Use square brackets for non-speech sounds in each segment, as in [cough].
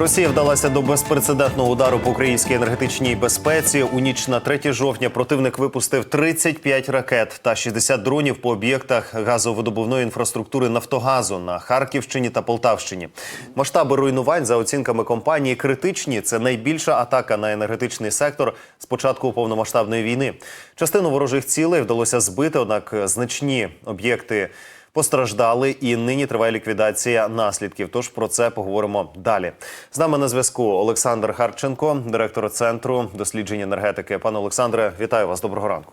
Росія вдалася до безпрецедентного удару по українській енергетичній безпеці. У ніч на 3 жовтня противник випустив 35 ракет та 60 дронів по об'єктах газовидобувної інфраструктури Нафтогазу на Харківщині та Полтавщині. Масштаби руйнувань за оцінками компанії критичні. Це найбільша атака на енергетичний сектор з початку повномасштабної війни. Частину ворожих цілей вдалося збити, однак значні об'єкти постраждали, і нині триває ліквідація наслідків. Тож про це поговоримо далі. З нами на зв'язку Олександр Харченко, директор центру досліджень енергетики. Пане Олександре, вітаю вас. Доброго ранку.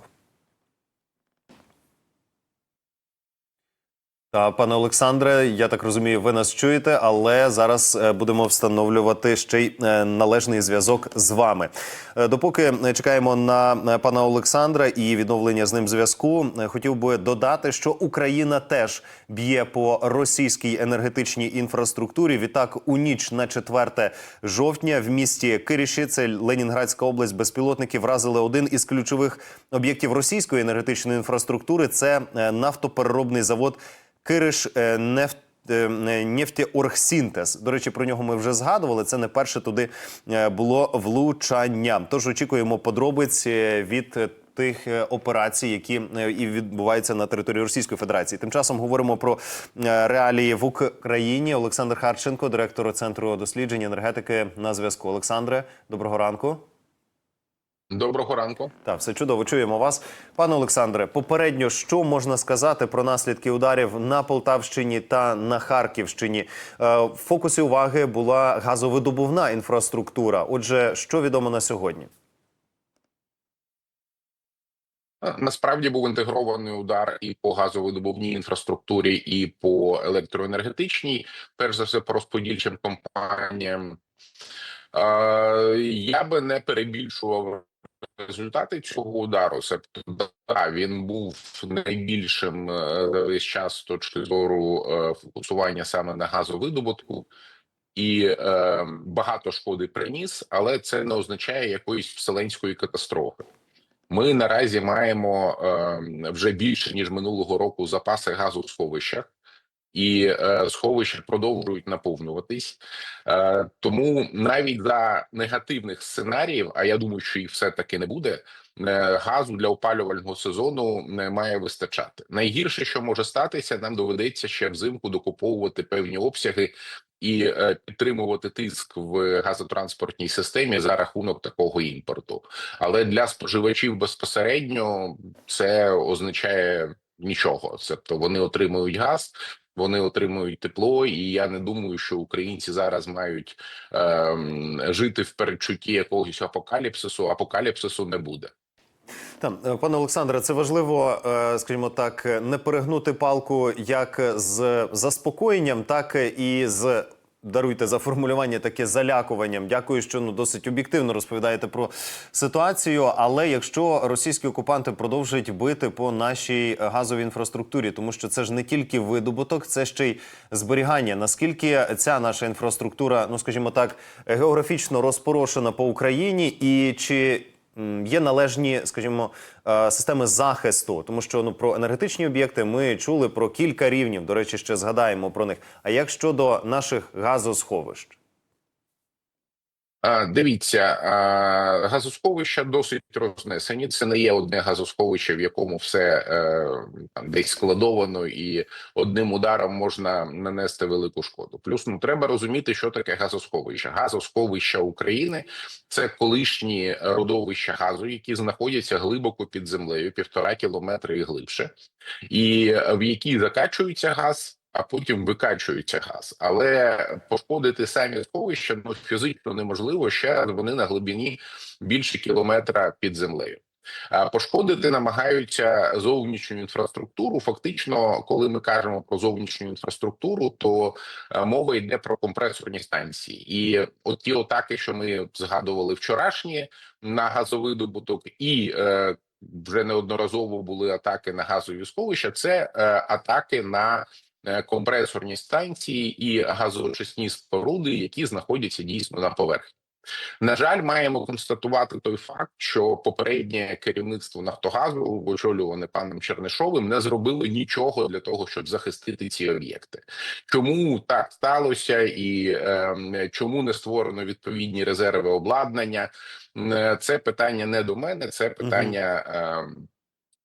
Пане Олександре, я так розумію, ви нас чуєте, але зараз е, будемо встановлювати ще й е, належний зв'язок з вами. Е, Допоки чекаємо на пана Олександра і відновлення з ним зв'язку, хотів би додати, що Україна теж б'є по російській енергетичній інфраструктурі. Відтак, у ніч на 4 жовтня в місті Киріші, це Ленінградська область, безпілотники вразили один із ключових об'єктів російської енергетичної інфраструктури. Це нафтопереробний завод. Кириш е, нефт. е, Нефтеоргсінтез. До речі, про нього ми вже згадували. Це не перше туди е, було влучання. Тож очікуємо подробиць е, від е, тих е, операцій, які е, і відбуваються на території Російської Федерації. Тим часом говоримо про е, реалії в Україні. Олександр Харченко, директор центру досліджень енергетики, на зв'язку. Олександре, доброго ранку. Доброго ранку. Так, все чудово. Чуємо вас, пане Олександре. Попередньо, що можна сказати про наслідки ударів на Полтавщині та на Харківщині? Е, В фокусі уваги була газовидобувна інфраструктура. Отже, що відомо на сьогодні? Е, Насправді був інтегрований удар і по газовидобувній інфраструктурі, і по електроенергетичній, перш за все, по розподільчим компаніям. Е, Я би не перебільшував результати цього удару. Себто, да, він був найбільшим е, за весь час з точки зору е, фокусування саме на газовидобутку. І е, багато шкоди приніс, але це не означає якоїсь вселенської катастрофи. Ми наразі маємо е, вже більше ніж минулого року запаси газу в сховищах, і е, сховища продовжують наповнюватись. Е, тому навіть за негативних сценаріїв, а я думаю, що їх все таки не буде. е, Газу для опалювального сезону не має вистачати. Найгірше, що може статися, нам доведеться ще взимку докуповувати певні обсяги і підтримувати тиск в газотранспортній системі за рахунок такого імпорту. Але для споживачів безпосередньо це означає нічого. Тобто вони отримують газ, вони отримують тепло, і я не думаю, що українці зараз мають ем, жити в передчутті якогось апокаліпсису. Апокаліпсису не буде. Там, е, пане Олександре, це важливо, е, скажімо так, е, не перегнути палку як з заспокоєнням, так і з. Даруйте за формулювання таке залякуванням. Дякую, що ну досить об'єктивно розповідаєте про ситуацію. Але якщо російські окупанти продовжують бити по нашій газовій інфраструктурі, тому що це ж не тільки видобуток, це ще й зберігання. Наскільки ця наша інфраструктура, ну скажімо так, географічно розпорошена по Україні, і чи є належні, скажімо, е, системи захисту, тому що ну про енергетичні об'єкти ми чули про кілька рівнів. До речі, ще згадаємо про них. А як щодо наших газосховищ? Дивіться, газосховища досить рознесені. Це не є одне газосховище, в якому все е, там десь складовано, і одним ударом можна нанести велику шкоду. Плюс ну треба розуміти, що таке газосховище. Газосховища України це колишні родовища газу, які знаходяться глибоко під землею, півтора кілометри і глибше, і е, в які закачується газ а потім викачується газ. Але пошкодити самі сховища ну фізично неможливо. Ще вони на глибині більше кілометра під землею. Пошкодити намагаються зовнішню інфраструктуру. Фактично, коли ми кажемо про зовнішню інфраструктуру, то е, мова йде про компресорні станції, і от ті атаки, що ми згадували вчорашні на газовидобуток, і е, вже неодноразово були атаки на газові сховища. Це е, атаки на компресорні станції і газоочисні споруди, які знаходяться дійсно на поверхні. На жаль, маємо констатувати той факт, що попереднє керівництво Нафтогазу, очолюване паном Чернишовим, не зробило нічого для того, щоб захистити ці об'єкти. Чому так сталося, і е, чому не створено відповідні резерви обладнання? Е, Це питання не до мене, це питання. Е,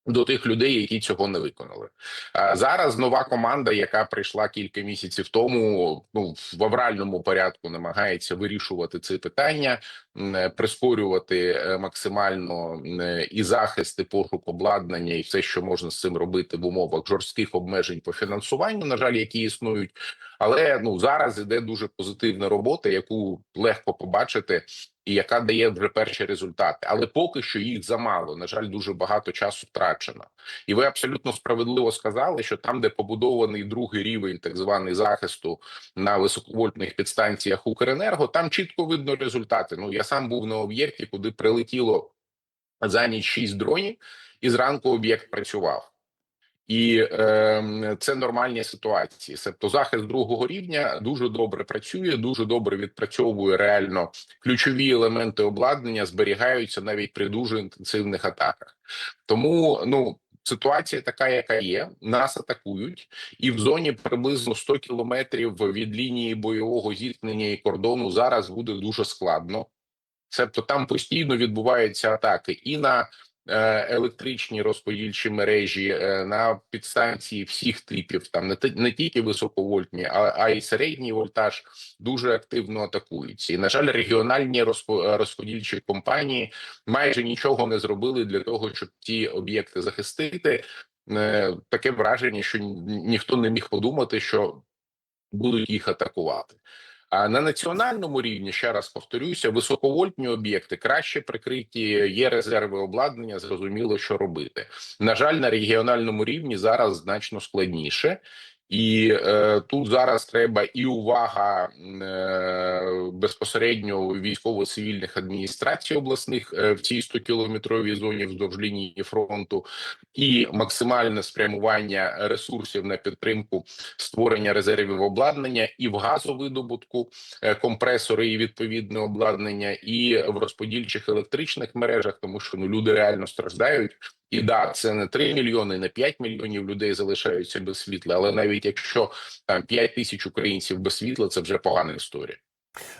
до тих людей, які цього не виконали. А зараз нова команда, яка прийшла кілька місяців тому, ну в авральному порядку намагається вирішувати це питання, е, прискорювати е, максимально е, і захист, і пошук обладнання, і все, що можна з цим робити в умовах жорстких обмежень по фінансуванню, на жаль, які існують. Але ну зараз іде дуже позитивна робота, яку легко побачити і яка дає вже перші результати, але поки що їх замало. На жаль, дуже багато часу втрачено. І ви абсолютно справедливо сказали, що там, де побудований другий рівень, так званий захисту на високовольтних підстанціях Укренерго, там чітко видно результати. Ну я сам був на об'єкті, куди прилетіло за ніч шість дронів, і зранку об'єкт працював. І е, це нормальні ситуації. Тобто захист другого рівня дуже добре працює, дуже добре відпрацьовує реально ключові елементи обладнання, зберігаються навіть при дуже інтенсивних атаках. Тому ну ситуація така, яка є. Нас атакують, і в зоні приблизно 100 кілометрів від лінії бойового зіткнення і кордону зараз буде дуже складно. Тобто там постійно відбуваються атаки і на електричні розподільчі мережі е, на підстанції всіх типів, там не не тільки високовольтні, а, а й середній вольтаж дуже активно атакуються. І на жаль, регіональні розпо- розподільчі компанії майже нічого не зробили для того, щоб ті об'єкти захистити. Е, Таке враження, що ніхто не міг подумати, що будуть їх атакувати. А на національному рівні ще раз повторюся, високовольтні об'єкти краще прикриті. Є резерви обладнання. Зрозуміло, що робити. На жаль, на регіональному рівні зараз значно складніше. І е, тут зараз треба і увага е, безпосередньо військово-цивільних адміністрацій обласних е, в цій 100-кілометровій зоні вздовж лінії фронту, і максимальне спрямування ресурсів на підтримку створення резервів обладнання і в газовидобутку е, компресори і відповідне обладнання, і в розподільчих електричних мережах, тому що ну люди реально страждають. І да, це не 3 мільйони, не 5 мільйонів людей залишаються без світла. Але навіть якщо там 5 тисяч українців без світла, це вже погана історія.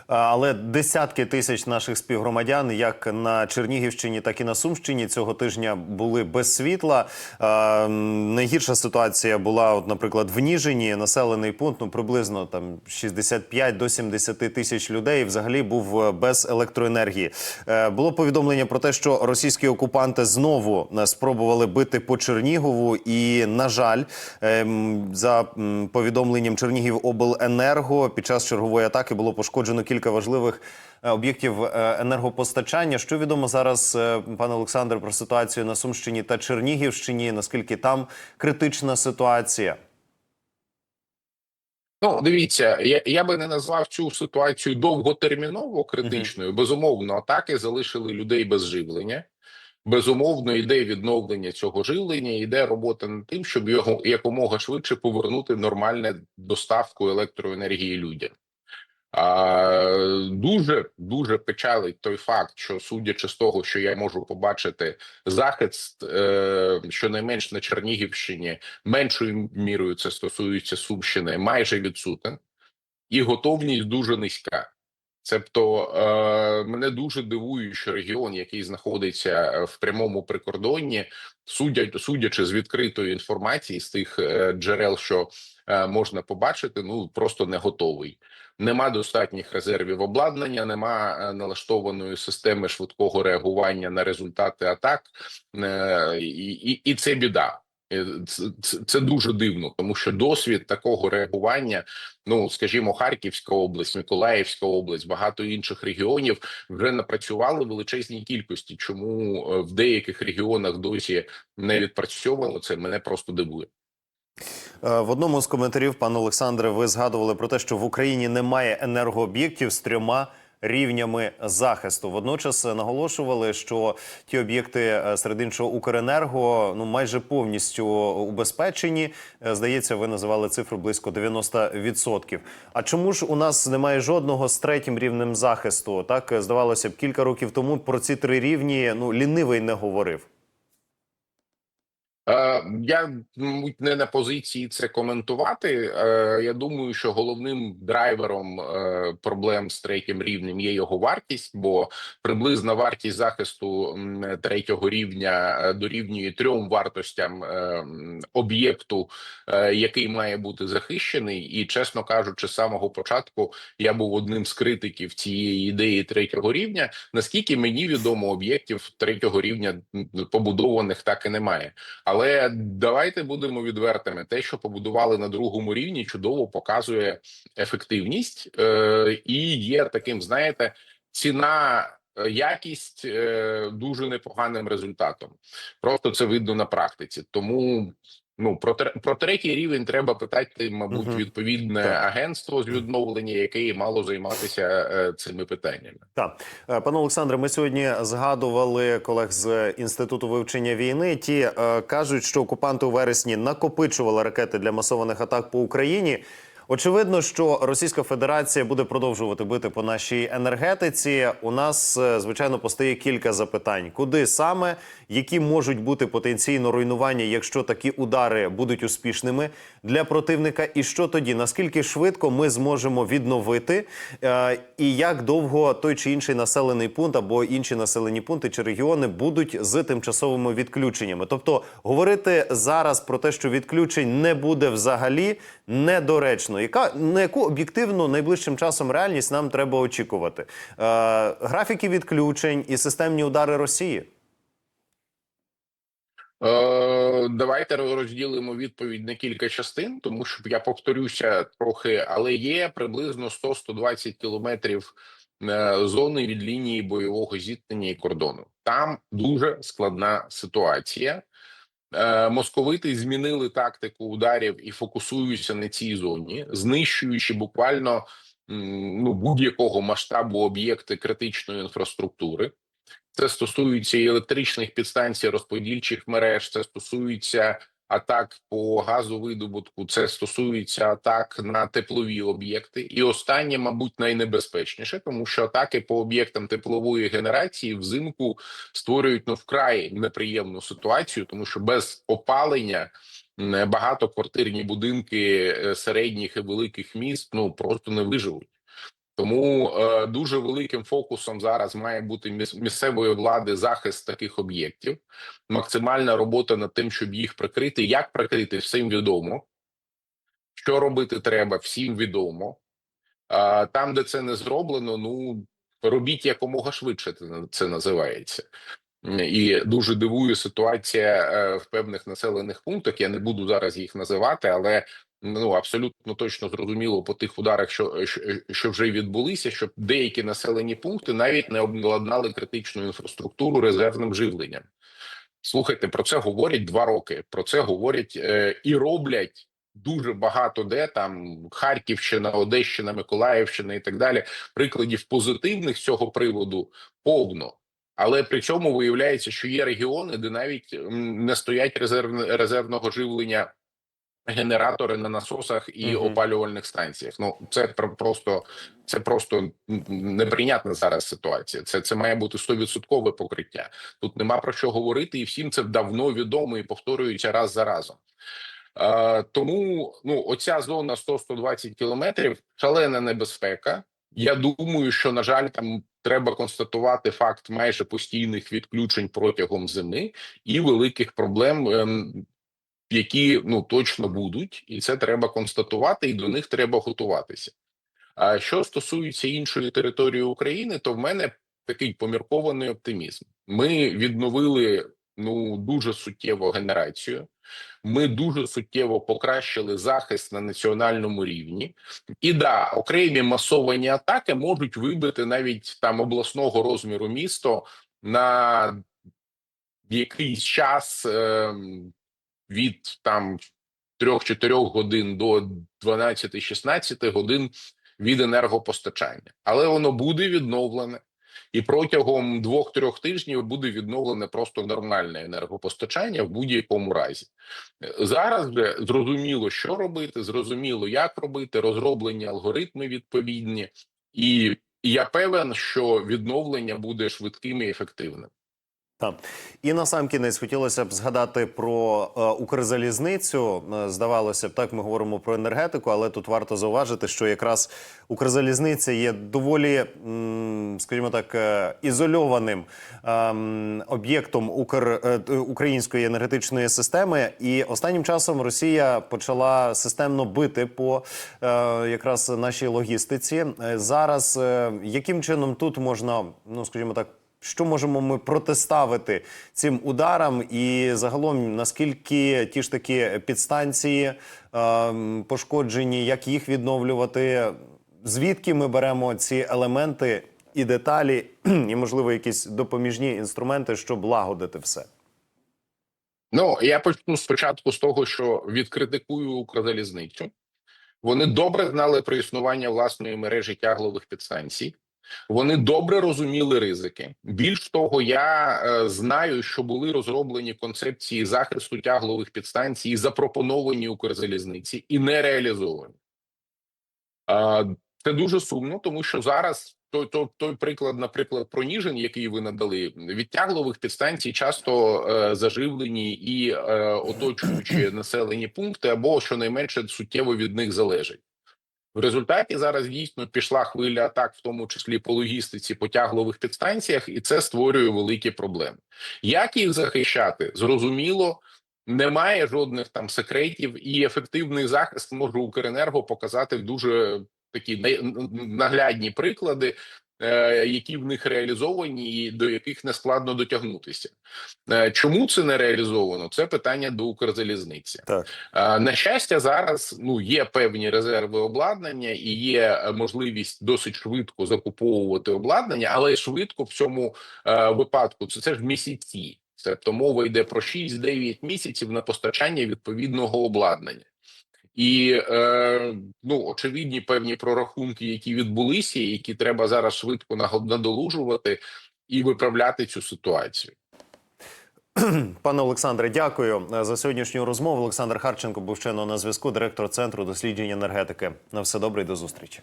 Але десятки тисяч наших співгромадян, як на Чернігівщині, так і на Сумщині, цього тижня були без світла. М, Найгірша ситуація була, от, наприклад, в Ніжині, населений пункт, ну приблизно там 65 до 70 тисяч людей. Взагалі був е, без електроенергії. Е, Було повідомлення про те, що російські окупанти знову е, спробували бити по Чернігову, і на жаль, ем, за повідомленням Чернігівобленерго під час чергової атаки було пошкоджено кілька важливих е, об'єктів е, енергопостачання. Що відомо зараз, е, пане Олександр, про ситуацію на Сумщині та Чернігівщині? Наскільки там критична ситуація? Ну, дивіться, я, я би не назвав цю ситуацію довготерміново критичною. Безумовно, атаки залишили людей без живлення. Безумовно, йде відновлення цього живлення, йде робота над тим, щоб його якомога швидше повернути нормальне доставку електроенергії людям. Дуже дуже печалить той факт, що судячи з того, що я можу побачити захист, е, щонайменш на Чернігівщині, меншою мірою це стосується Сумщини, майже відсутен, і готовність дуже низька. Тобто е, мене дуже дивує, що регіон, який знаходиться в прямому прикордонні, судять, судячи з відкритої інформації з тих е, джерел, що е, можна побачити, ну просто не готовий. Нема достатніх резервів обладнання, нема е, налаштованої системи швидкого реагування на результати атак, е, і, і, і це біда. Е, Це, це, дуже дивно, тому що досвід такого реагування, ну скажімо, Харківська область, Миколаївська область, багато інших регіонів вже напрацювали величезній кількості. Чому в деяких регіонах досі не відпрацьовано це мене просто дивує. Е, В одному з коментарів, пане Олександре, ви згадували про те, що в Україні немає енергооб'єктів з трьома рівнями захисту. Водночас наголошували, що ті об'єкти е, серед іншого Укренерго ну майже повністю убезпечені. Е, Здається, ви називали цифру близько 90%. А чому ж у нас немає жодного з третім рівнем захисту? Так здавалося б, кілька років тому про ці три рівні ну лінивий не говорив. Я мабуть, не на позиції це коментувати. Е, Я думаю, що головним драйвером е, проблем з третім рівнем є його вартість, бо приблизна вартість захисту третього рівня е, дорівнює трьом вартостям об'єкту, який має бути захищений. І чесно кажучи, з самого початку я був одним з критиків цієї ідеї третього рівня. Наскільки мені відомо, об'єктів третього рівня побудованих так і немає. Але давайте будемо відвертими. Те, що побудували на другому рівні, чудово показує ефективність е, і є таким, знаєте, ціна. е, Якість е, дуже непоганим результатом. Просто це видно на практиці. Тому ну про про третій рівень треба питати, мабуть, Мгм. відповідне Так. агентство з відновлення, яке і мало займатися е, цими питаннями. Так, Е, пане Олександре, ми сьогодні згадували колег з інституту вивчення війни. Ті е, кажуть, що окупанти у вересні накопичували ракети для масованих атак по Україні. Очевидно, що Російська Федерація буде продовжувати бити по нашій енергетиці. У нас е, звичайно постає кілька запитань: куди саме, які можуть бути потенційно руйнування, якщо такі удари будуть успішними для противника, і що тоді? Наскільки швидко ми зможемо відновити, е, і як довго той чи інший населений пункт або інші населені пункти чи регіони будуть з тимчасовими відключеннями? Тобто говорити зараз про те, що відключень не буде взагалі, недоречно. Яка на яку об'єктивно найближчим часом реальність нам треба очікувати? Е, графіки відключень і системні удари Росії. Е, Давайте розділимо відповідь на кілька частин, тому що я повторюся трохи, але є приблизно 100-120 кілометрів е, зони від лінії бойового зіткнення і кордону. Там дуже складна ситуація. Е, Московити змінили тактику ударів і фокусуються на цій зоні, знищуючи буквально ну будь-якого масштабу об'єкти критичної інфраструктури. Це стосується і електричних підстанцій, розподільчих мереж. Це стосується атак по газовидобутку. Це стосується атак на теплові об'єкти. І останнє, мабуть, найнебезпечніше, тому що атаки по об'єктам теплової генерації взимку створюють ну вкрай неприємну ситуацію, тому що без опалення багатоквартирні будинки е, середніх і великих міст ну просто не виживуть. Тому е, дуже великим фокусом зараз має бути місцевої влади захист таких об'єктів, максимальна робота над тим, щоб їх прикрити. Як прикрити, всім відомо. Що робити треба, всім відомо. А там, де це не зроблено, ну робіть якомога швидше. Це, називається. І дуже дивує ситуація е, в певних населених пунктах. Я не буду зараз їх називати, але ну абсолютно точно зрозуміло по тих ударах, що, що, що вже відбулися, що деякі населені пункти навіть не обладнали критичну інфраструктуру резервним живленням. Слухайте, про це говорять два роки. Про це говорять е, і роблять дуже багато де там Харківщина, Одещина, Миколаївщина і так далі. Прикладів позитивних з цього приводу повно. Але при цьому виявляється, що є регіони, де навіть не стоять резерв, резервного живлення генератори на насосах і Мгм. опалювальних станціях. Ну це про- просто це просто неприйнятна зараз ситуація. Це це має бути стовідсоткове покриття. Тут нема про що говорити, і всім це давно відомо і повторюється раз за разом. Е, тому ну оця зона 100-120 кілометрів шалена небезпека. Я думаю, що на жаль, там треба констатувати факт майже постійних відключень протягом зими і великих проблем, ем, які ну точно будуть, і це треба констатувати, і до них треба готуватися. А що стосується іншої території України, то в мене такий поміркований оптимізм. Ми відновили ну дуже суттєво генерацію. Ми дуже суттєво покращили захист на національному рівні, і да, окремі масовані атаки можуть вибити навіть там обласного розміру місто на якийсь час ем, від там 3-4 годин до 12-16 годин від енергопостачання, але воно буде відновлене. І протягом двох-трьох тижнів буде відновлене просто нормальне енергопостачання в будь-якому разі. Зараз же зрозуміло, що робити, зрозуміло, як робити, розроблені алгоритми відповідні, і я певен, що відновлення буде швидким і ефективним. Так. І на сам кінець хотілося б згадати про е, Укрзалізницю. Е, здавалося б, так ми говоримо про енергетику, але тут варто зауважити, що якраз Укрзалізниця є доволі, м, скажімо так, е, ізольованим ем, об'єктом Укр, е, української енергетичної системи. І останнім часом Росія почала системно бити по е, якраз нашій логістиці. Е, Зараз е, яким чином тут можна, ну скажімо так. Що можемо ми протиставити цим ударам, і загалом наскільки ті ж такі підстанції е, пошкоджені, як їх відновлювати? Звідки ми беремо ці елементи і деталі, і можливо якісь допоміжні інструменти, щоб лагодити все? Ну я почну спочатку з того, що відкритикую Укрзалізницю. Вони добре знали про існування власної мережі тяглових підстанцій. Вони добре розуміли ризики. Більш того, я е, знаю, що були розроблені концепції захисту тяглових підстанцій, запропоновані Укрзалізниці і не реалізовані. А, Це дуже сумно, тому що зараз той, той, той приклад, наприклад, про Ніжин, який ви надали, від тяглових підстанцій часто е, заживлені і е, оточуючі населені пункти, або щонайменше суттєво від них залежать. В результаті зараз дійсно пішла хвиля атак, в тому числі по логістиці, по тяглових підстанціях, і це створює великі проблеми. Як їх захищати? Зрозуміло, немає жодних там секретів, і ефективний захист може Укренерго показати в дуже такі на- наглядні приклади, які в них реалізовані, і до яких не складно дотягнутися. Е, Чому це не реалізовано? Це питання до Укрзалізниці. Так. Е, На щастя, зараз ну є певні резерви обладнання і є е, можливість досить швидко закуповувати обладнання, але швидко в цьому е, випадку це, це ж місяці. Тобто мова йде про 6-9 місяців на постачання відповідного обладнання. І е, ну очевидні певні прорахунки, які відбулися, які треба зараз швидко надолужувати і виправляти цю ситуацію. [clears throat] Пане Олександре, дякую е, за сьогоднішню розмову. Олександр Харченко був щойно на зв'язку, директор центру досліджень енергетики. На все добре і до зустрічі.